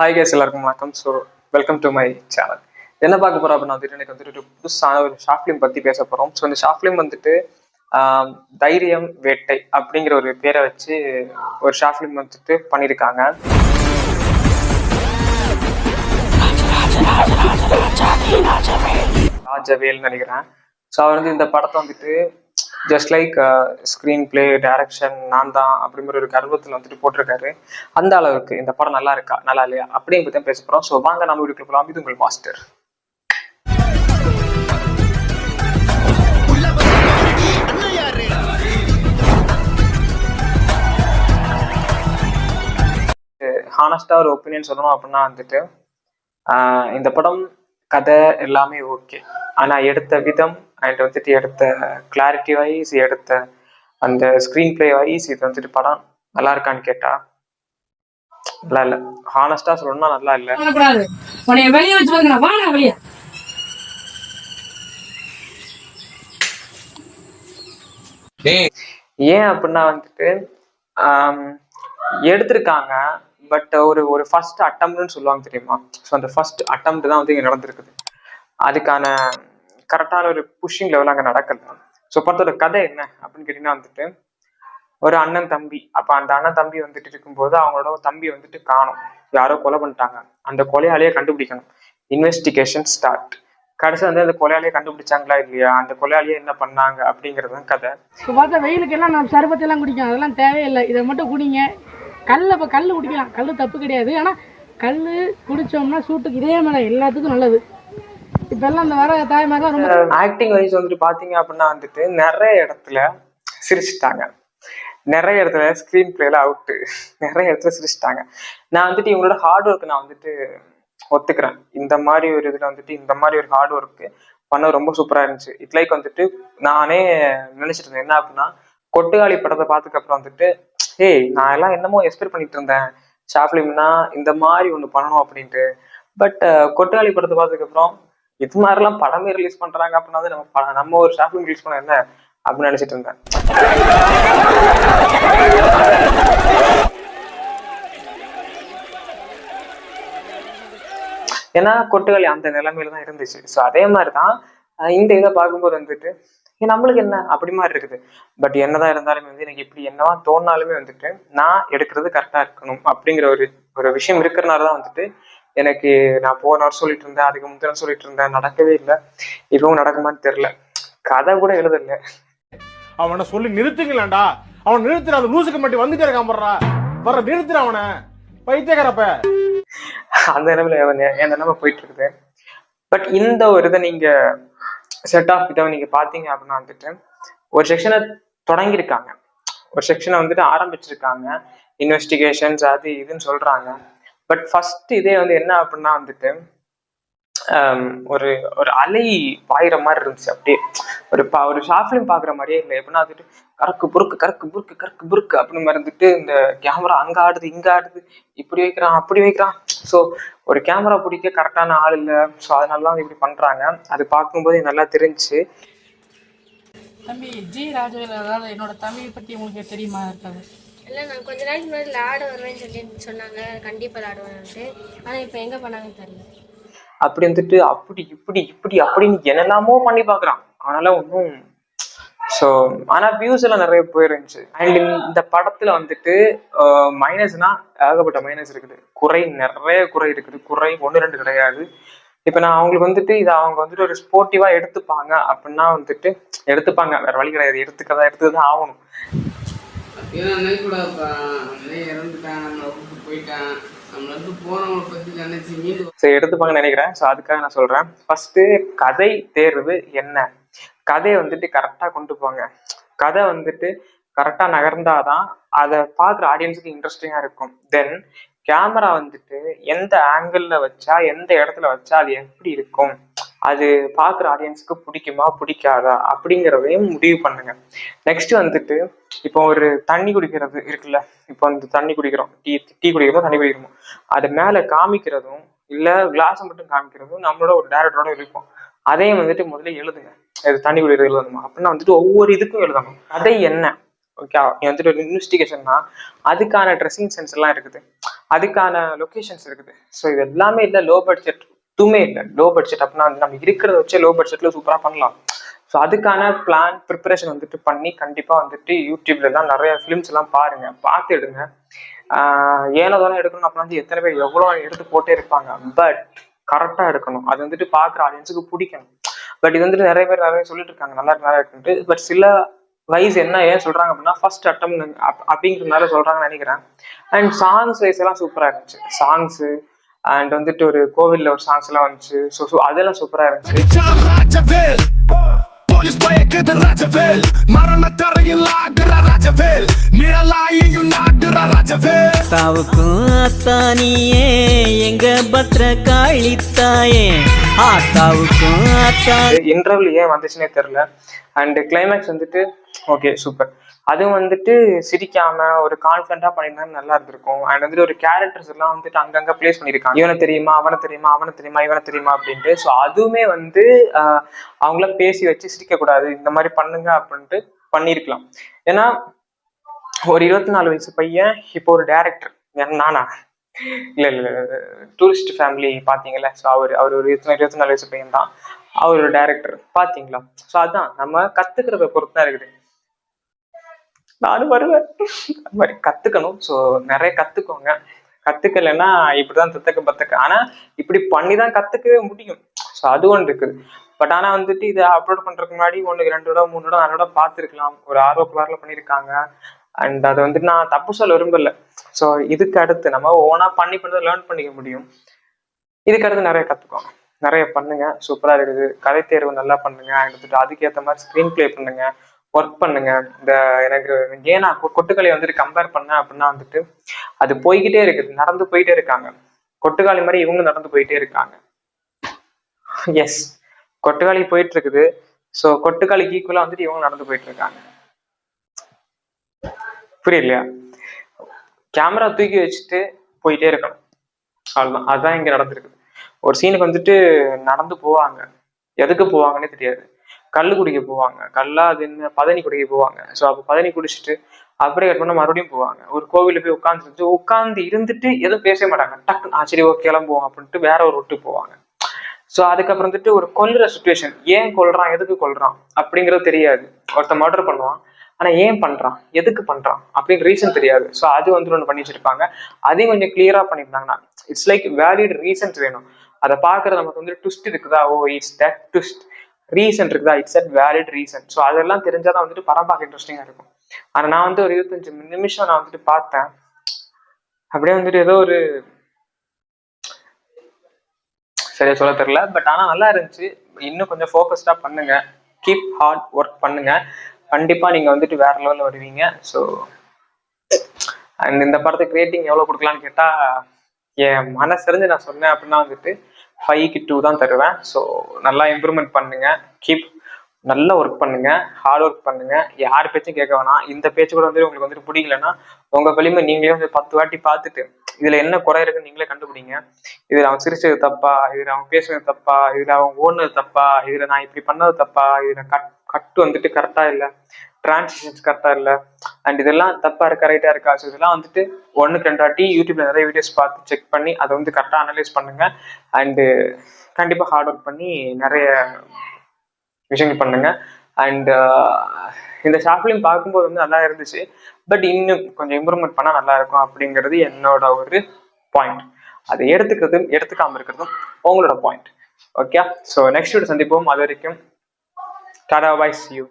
Hi guys எல்லாருக்கும் வணக்கம். So welcome to my channel என்ன பார்க்க போகிறோம் அப்படின்னா வந்துட்டு எனக்கு வந்துட்டு ஒரு புதுசான ஒரு ஷார்ட் ஃபிலிம் பற்றி பேச போகிறோம் ஸோ இந்த ஷார்ட் ஃபிலிம் வந்துட்டு தைரியம் வேட்டை அப்படிங்கிற ஒரு பேரை வச்சு ஒரு ஷார்ட் ஃபிலிம் வந்துட்டு பண்ணியிருக்காங்க ராஜவேல். நினைக்கிறேன். ஸோ அவர் வந்து இந்த படத்தை வந்துட்டு just like screen play direction நான் தான் அப்படிங்கிற ஒரு கர்வத்தில் வந்துட்டு போட்டிருக்காரு. அந்த அளவுக்கு இந்த படம் நல்லா இருக்கா நல்லா இல்லையா அப்படிங்க பற்றி பேச போகிறோம் ஸோ வாங்க நம்ம வீட்டுக்கு போகலாம் இது உங்கள் மாஸ்டர் ஹானஸ்டாக ஒரு ஒப்பீனியன் சொல்லணும் அப்படின்னா வந்துட்டு இந்த படம் கதை எல்லாமே ஓகே ஆனால் எடுத்த விதம் அண்ட் வந்துட்டு எடுத்த கிளாரிட்டி வைஸ் எடுத்த அந்த ஸ்க்ரீன் பிளே வைஸ் இது வந்துட்டு படம் நல்லா இருக்கான்னு கேட்டா நல்லா இல்ல. ஹானஸ்டா சொல்லணும்னா நல்லா இல்ல. பண்ணக்கூடாது உன்னைய வெளியே வச்சு பாருங்க வாடா வெளியே. ஏன் அப்படின்னா வந்துட்டு எடுத்திருக்காங்க பட் ஒரு ஒரு ஃபர்ஸ்ட் அட்டம்ப்ட்னு சொல்லுவாங்க தெரியுமா? ஸோ அந்த ஃபர்ஸ்ட் attempt தான் வந்து இங்க நடந்திருக்குது. அதுக்கான கரெக்டான ஒரு புஷிங் லெவல் அங்கே நடக்கல. ஸோ படத்தோட கதை என்ன அப்படின்னு கேட்டீங்கன்னா வந்துட்டு ஒரு அண்ணன் தம்பி. அப்ப அந்த அண்ணன் தம்பி வந்துட்டு இருக்கும்போது அவங்களோட தம்பி வந்துட்டு காணும். யாரோ கொலை பண்ணிட்டாங்க. அந்த கொலையாலேயே கண்டுபிடிக்கணும். இன்வெஸ்டிகேஷன் ஸ்டார்ட் கடைசி வந்து அந்த கொலையாளியை கண்டுபிடிச்சாங்களா இல்லையா? அந்த கொலையாளியை என்ன பண்ணாங்க அப்படிங்கிறது தான் கதை. இப்போ பார்த்தா வெயிலுக்கு எல்லாம் நம்ம சர்பத்து எல்லாம் குடிக்கும் அதெல்லாம் தேவையில்லை. இதை மட்டும் குடிங்க. கல் அப்போ கல் குடிக்கலாம். கல் தப்பு கிடையாது. ஆனால் கல் குடிச்சோம்னா சூட்டுக்கு இதே மேலே எல்லாத்துக்கும் நல்லது. இப்போ எல்லாம் இந்த வர தாய்மாரெலாம் ரொம்ப ஆக்டிங் வைஸ் வந்துட்டு பாத்தீங்க அப்படின்னா வந்துட்டு நிறைய இடத்துல சிரிச்சிட்டாங்க. நிறைய இடத்துல ஸ்க்ரீன் பிளேல அவுட்டு நிறைய இடத்துல சிரிச்சிட்டாங்க. நான் வந்துட்டு இவங்களோட ஹார்ட் ஒர்க் நான் வந்துட்டு ஒத்துக்கிறேன். இந்த மாதிரி ஒரு இதுல வந்துட்டு இந்த மாதிரி ஒரு ஹார்ட் ஒர்க் பண்ண ரொம்ப சூப்பரா இருந்துச்சு. இட் லைக் வந்துட்டு நானே நினைச்சிட்டு இருந்தேன். என்ன அப்படின்னா கொட்டுகாளி படத்தை பார்த்ததுக்கு அப்புறம் வந்துட்டு ஏய் நான் எல்லாம் என்னமோ எக்ஸ்பெக்ட் பண்ணிட்டு இருந்தேன். ஷாப்லிம்னா இந்த மாதிரி ஒண்ணு பண்ணணும் அப்படின்ட்டு. பட் கொட்டுகாளி படத்தை பார்த்ததுக்கு அப்புறம் இது மாதிரிலாம் படமே ரிலீஸ் பண்றாங்க அப்படின்னா நம்ம நம்ம ஒரு ஷார்ட் ஃபிலிம் ரிலீஸ் பண்ண என்ன அப்படின்னு நினைச்சிட்டு இருந்தேன். ஏன்னா கொட்டுகளி அந்த நிலைமையில தான் இருந்துச்சு. ஸோ அதே மாதிரி தான் இந்த இதை பார்க்கும்போது வந்துட்டு நம்மளுக்கு என்ன? அப்படி மாதிரி இருக்குது. பட் என்னதான் இருந்தாலுமே வந்து எனக்கு இப்படி என்னவா தோணாலுமே வந்துட்டு நான் எடுக்கிறது கரெக்டா இருக்கணும் அப்படிங்கிற ஒரு ஒரு விஷயம் இருக்கிறனால தான் வந்துட்டு எனக்கு நான் போன வருஷம் சொல்லிட்டு இருந்தேன் அதுக்கு முந்தின சொல்லிட்டு இருந்தேன் நடக்கவே இல்லை. இப்பவும் நடக்குமான்னு தெரியல. கதை கூட எழுதல. அவனை சொல்லி நிறுத்துங்களேன்டா. அவன் நிறுத்துற அந்த லூசுக்கு மட்டும் வந்துட்டே இருக்கான் போடுறா வர நிறுத்துற அவனை. பைத்தியக்காரப்ப. அந்த நிலைமையில என் நிலைமை போயிட்டு இருக்குது பட் இந்த ஒரு இதை நீங்க செட் ஆஃப் இதை நீங்க பாத்தீங்க அப்படின்னா வந்துட்டு ஒரு செக்ஷனை தொடங்கியிருக்காங்க. ஒரு செக்ஷனை வந்துட்டு ஆரம்பிச்சிருக்காங்க. இன்வெஸ்டிகேஷன்ஸ் அது இதுன்னு சொல்றாங்க. பட் ஃபர்ஸ்ட் இதே வந்து என்ன அப்படின்னா வந்துட்டு ஒரு ஒரு அலை பாயிற மாதிரி இருந்துச்சு. அப்படியே ஒரு பா ஒரு ஷாஃப்லையும் பார்க்குற பாக்குற மாதிரியே இல்லை. எப்படின்னா வந்துட்டு கறக்கு புருக்கு கறக்கு புருக்கு கறக்கு புருக்கு அப்படின்னு மாதிரி இருந்துட்டு இந்த கேமரா அங்க ஆடுது இங்க ஆடுது. இப்படி வைக்கிறான் அப்படி வைக்கிறான். ஸோ ஒரு கேமரா பிடிக்க கரெக்டான ஆள் இல்லை. ஸோ அதனால தான் இப்படி பண்றாங்க. அது பார்க்கும்போது நல்லா தெரிஞ்சுச்சு. தம்பி ஜி ராஜவேல் அதாவது என்னோட தம்பியை பற்றி உங்களுக்கு தெரியுமா? இருக்காது இல்லை நான் கொஞ்ச நாளைக்கு முன்னாடி விளாட வருவேன்னு சொல்லி சொன்னாங்க. கண்டிப்பாக விளாடுவேன்ட்டு ஆனால் இப்போ எங்கே பண்ணாங்கன்னு தெரியல. அப்படி வந்துட்டு அப்படி இப்படி இப்படி அப்படின்னு என்னெல்லாமோ பண்ணி பாக்குறான் அதனால ஒன்றும் ஸோ ஆனா வியூஸ் எல்லாம் நிறைய போயிருந்துச்சு. அண்ட் இந்த படத்துல வந்துட்டு மைனஸ்னா ஏகப்பட்ட மைனஸ் இருக்குது. குறை நிறைய குறை இருக்குது. குறை ஒன்று ரெண்டு கிடையாது. இப்போ நான் அவங்களுக்கு வந்துட்டு இதை அவங்க வந்துட்டு ஒரு ஸ்போர்ட்டிவா எடுத்துப்பாங்க அப்படின்னா வந்துட்டு எடுத்துப்பாங்க. வேற வழி கிடையாது. எடுத்துக்கதான் எடுத்து தான் ஆகணும். ஏன்னா நினைக்கூடாதுப்பா அவனே இறந்துட்டான் நம்மளை விட்டு போயிட்டான். போனவங்களை நினைச்சு சரி எடுத்துப்பாங்கன்னு நினைக்கிறேன். ஸோ அதுக்காக நான் சொல்றேன். ஃபர்ஸ்ட் கதை தேர்வு என்ன? கதையை வந்துட்டு கரெக்டா கொண்டு போங்க. கதை வந்துட்டு கரெக்டா நகர்ந்தாதான் அதை பார்க்குற ஆடியன்ஸுக்கு இன்ட்ரெஸ்டிங்கா இருக்கும். தென் கேமரா வந்துட்டு எந்த ஆங்கிள் வச்சா எந்த இடத்துல வச்சா அது எப்படி இருக்கும்? அது பார்க்குற ஆடியன்ஸுக்கு பிடிக்குமா பிடிக்காதா அப்படிங்கிறதையும் முடிவு பண்ணுங்க. நெக்ஸ்ட் வந்துட்டு இப்போ ஒரு தண்ணி குடிக்கிறது இருக்குல்ல இப்போ அந்த தண்ணி குடிக்கிறோம். டீ டீ குடிக்கிறோமோ தண்ணி குடிக்கிறோமோ அது மேலே காமிக்கிறதும் இல்லை கிளாஸை மட்டும் காமிக்கிறதும் நம்மளோட ஒரு டேரக்டரோட இருக்கும். அதையும் வந்துட்டு முதல்ல எழுதுங்க. இது தண்ணி குடிக்கிறது எழுதணுமா? அப்படின்னா வந்துட்டு ஒவ்வொரு இதுக்கும் எழுதணும். அதை என்ன? ஓகே நீ வந்துட்டு ஒரு இன்வெஸ்டிகேஷன்னா அதுக்கான ட்ரெஸ்ஸிங் சென்ஸ் எல்லாம் இருக்குது. அதுக்கான லொக்கேஷன்ஸ் இருக்குது. ஸோ இது எல்லாமே இல்லை லோ பட்ஜெட் எதுவுமே இல்லை. லோ பட்ஜெட் அப்படின்னா நம்ம இருக்கிறத வச்சு லோ பட்ஜெட்ல சூப்பராக பண்ணலாம். ஸோ அதுக்கான பிளான் ப்ரிப்பரேஷன் வந்துட்டு பண்ணி கண்டிப்பாக வந்துட்டு யூடியூப்ல எல்லாம் நிறைய ஃபிலிம்ஸ் எல்லாம் பாருங்க. பார்த்து எடுங்க. ஆஹ் எடுக்கணும் அப்படின்னா வந்து எத்தனை பேர் எவ்வளோ எடுத்து போட்டே இருப்பாங்க. பட் கரெக்டாக எடுக்கணும். அது வந்துட்டு பார்க்குற ஆடியன்ஸுக்கு பிடிக்கணும். பட் இது வந்துட்டு நிறைய பேர் நிறைய சொல்லிட்டு இருக்காங்க. நல்லா இருக்கு நல்லா இருக்குன்ட்டு. பட் சில வைஸ் என்ன ஏன் சொல்றாங்க அப்படின்னா ஃபர்ஸ்ட் அட்டம் அப்படிங்கிறதுனால சொல்றாங்கன்னு நினைக்கிறேன். அண்ட் சாங்ஸ் வைஸ் எல்லாம் சூப்பரா இருந்துச்சு. சாங்ஸு அண்ட் வந்துட்டு ஒரு கோவில்ல ஒரு சாங்ஸ் எல்லாம் வந்துச்சு. ஸோ ஸோ அதெல்லாம் சூப்பரா இருந்துச்சு. தாவுக்கும் அத்தானியே எங்க பத்ர காளித்தாயே ஆத்தாவுக்கும் அத்தா இன்டர்வல் ஏன் வந்துச்சுன்னே தெரியல. அண்ட் கிளைமேக்ஸ் வந்துட்டு ஓகே சூப்பர் அதுவும் வந்துட்டு சிரிக்காம ஒரு கான்ஃபிடண்டா பண்ணியிருந்தா நல்லா இருந்திருக்கும். அண்ட் வந்துட்டு ஒரு கேரக்டர்ஸ் எல்லாம் வந்துட்டு அங்கங்க பிளேஸ் பண்ணியிருக்காங்க இவனை தெரியுமா அவனை தெரியுமா அவனை தெரியுமா இவனை தெரியுமா அப்படின்ட்டு. ஸோ அதுவுமே வந்து ஆஹ், அவங்கள பேசி வச்சு சிரிக்க கூடாது. இந்த மாதிரி பண்ணுங்க அப்படின்ட்டு பண்ணியிருக்கலாம் ஏன்னா ஒரு இருபத்தி நாலு வயசு பையன் இப்போ ஒரு டேரக்டர் நானா? இல்ல இல்ல டூரிஸ்ட் ஃபேமிலி பாத்தீங்கல்ல ஸோ அவர் அவர் ஒரு இருபத்தி இருபத்தி நாலு வயசு பையன் தான் அவர் ஒரு டேரக்டர் பாத்தீங்களா ஸோ அதான். நம்ம கத்துக்கிறத பொறுத்து தான் இருக்குது. நானும் வருவேன். அது மாதிரி கத்துக்கணும். ஸோ நிறைய கத்துக்கோங்க. கத்துக்கலைன்னா இப்படிதான் தத்தக்க பத்தக்க. ஆனா இப்படி பண்ணி தான் கத்துக்கவே முடியும். ஸோ அது ஒன்று இருக்குது பட் ஆனா வந்துட்டு இதை அப்லோட் பண்றதுக்கு முன்னாடி ஒன்று ரெண்டு விட மூணு விட நாலு விட பார்த்துருக்கலாம். ஒரு ஆர்வ குளாரில் பண்ணியிருக்காங்க. அண்ட் அதை வந்துட்டு நான் தப்பு சொல்ல விரும்பல. ஸோ இதுக்கு அடுத்து நம்ம ஓனா பண்ணி பண்ணி லேர்ன் பண்ணிக்க முடியும். இதுக்கு அடுத்து நிறைய கத்துக்கோங்க. நிறைய பண்ணுங்க. சூப்பரா இருக்குது. கதை தேர்வு நல்லா பண்ணுங்க. எடுத்துட்டு வந்துட்டு அதுக்கேற்ற மாதிரி ஸ்க்ரீன் ப்ளே பண்ணுங்க. ஒர்க் பண்ணுங்க. இந்த எனக்கு ஏன்னா கொ- கொட்டுக்களை வந்துட்டு கம்பேர் பண்ண அப்படின்னா வந்துட்டு அது போய்கிட்டே இருக்குது நடந்து போயிட்டே இருக்காங்க. கொட்டுக்காளி மாதிரி இவங்க நடந்து போயிட்டே இருக்காங்க. எஸ் கொட்டுக்காளி போயிட்டு இருக்குது ஸோ கொட்டுக்காளிக்கு ஈக்குவலா வந்துட்டு இவங்க நடந்து போயிட்டு இருக்காங்க. புரியலையா? கேமரா தூக்கி வச்சுட்டு போயிட்டே இருக்கணும். அவ்வளோதான் அதுதான் இங்க நடந்திருக்குது. ஒரு சீனுக்கு வந்துட்டு நடந்து போவாங்க. எதுக்கு போவாங்கன்னே தெரியாது. கல் குடிக்க போவாங்க. கல்லா அது என்ன பதனி குடிக்க போவாங்க. ஸோ அப்போ பதனி குடிச்சிட்டு அப்படியே கட் பண்ண மறுபடியும் போவாங்க. ஒரு கோவில்ல போய் உட்காந்து உட்காந்து இருந்துட்டு எதுவும் பேசவே மாட்டாங்க. டக்கு ஆ சரி ஓகே கிளம்புவோம் அப்படின்ட்டு வேற ஒரு விட்டு போவாங்க. ஸோ அதுக்கப்புறம் வந்துட்டு ஒரு கொல்லுற சுச்சுவேஷன் ஏன் கொல்றான்? எதுக்கு கொல்றான்? அப்படிங்கிறது தெரியாது. ஒருத்தன் மர்டர் பண்ணுவான். ஆனா ஏன் பண்றான்? எதுக்கு பண்றான்? அப்படின்னு ரீசன் தெரியாது. ஸோ அது வந்து ஒன்று பண்ணி வச்சிருப்பாங்க. அதையும் கொஞ்சம் கிளியரா பண்ணியிருந்தாங்கன்னா இட்ஸ் லைக் வேலிட் ரீசன்ஸ் வேணும். அதை பார்க்கறது நமக்கு வந்து ட்விஸ்ட் இருக்குதா? Oh it's that twist reason இருக்குதா? It's at valid reason so அதெல்லாம் தெரிஞ்சாதான் வந்துட்டு படம் பார்க்க இன்ட்ரெஸ்டிங்காக இருக்கும். ஆனால் நான் வந்து ஒரு இருபத்தஞ்சு நிமிஷம் நான் வந்துட்டு பார்த்தேன். அப்படியே வந்துட்டு ஏதோ ஒரு சரியா சொல்ல தெரியல. பட் ஆனா நல்லா இருந்துச்சு. இன்னும் கொஞ்சம் ஃபோக்கஸ்டாக பண்ணுங்க. கீப் ஹார்ட் ஒர்க் பண்ணுங்க. கண்டிப்பாக நீங்க வந்துட்டு வேற லெவலில் வருவீங்க. ஸோ அண்ட் இந்த படத்துக்கு ரேட்டிங் எவ்வளோ கொடுக்கலான்னு கேட்டால் என் மனசறிஞ்சு நான் சொன்னேன் அப்படின்னா வந்துட்டு ஃபைவ்க்கு டூ தான் தருவேன். ஸோ நல்லா இம்ப்ரூவ்மெண்ட் பண்ணுங்க. கீப் நல்லா ஒர்க் பண்ணுங்க. ஹார்ட் ஒர்க் பண்ணுங்க. யார் பேச்சும் கேட்க வேணாம். இந்த பேச்சு கூட வந்து உங்களுக்கு வந்துட்டு பிடிக்கலன்னா உங்க வலிமை நீங்களே வந்து பத்து வாட்டி பார்த்துட்டு இதுல என்ன குறை இருக்குன்னு நீங்களே கண்டுபிடிங்க. இதுல அவன் சிரிச்சது தப்பா? இதுல அவன் பேசுனது தப்பா? இதுல அவன் ஓடுனது தப்பா? இதுல நான் இப்படி பண்ணது தப்பா? இதுல கட் கட்டு வந்துட்டு கரெக்டா இல்லை. டிரான்சிஷன்ஸ் கரெக்டாக இல்லை? அண்ட் இதெல்லாம் தப்பா இருக்கா ரைட்டாக இருக்கா? ஸோ இதெல்லாம் வந்துட்டு ஒண்ணுக்கு ரெண்டாட்டி யூடியூப்ல நிறைய வீடியோஸ் பார்த்து செக் பண்ணி அதை வந்து கரெக்டாக அனலைஸ் பண்ணுங்க. அண்டு கண்டிப்பாக ஹார்ட் ஒர்க் பண்ணி நிறைய விஷயங்கள் பண்ணுங்க. அண்ட் இந்த ஷார்ட் ஃபிலிம் பார்க்கும்போது வந்து நல்லா இருந்துச்சு. பட் இன்னும் கொஞ்சம் இம்ப்ரூவ்மெண்ட் பண்ணால் நல்லா இருக்கும் அப்படிங்கிறது என்னோட ஒரு பாயிண்ட் அதை எடுத்துக்கிறதும் எடுத்துக்காமல் இருக்கிறதும் உங்களோட point okay so next video சந்திப்போம். அது வரைக்கும் டாடா வாய்ஸ் யூ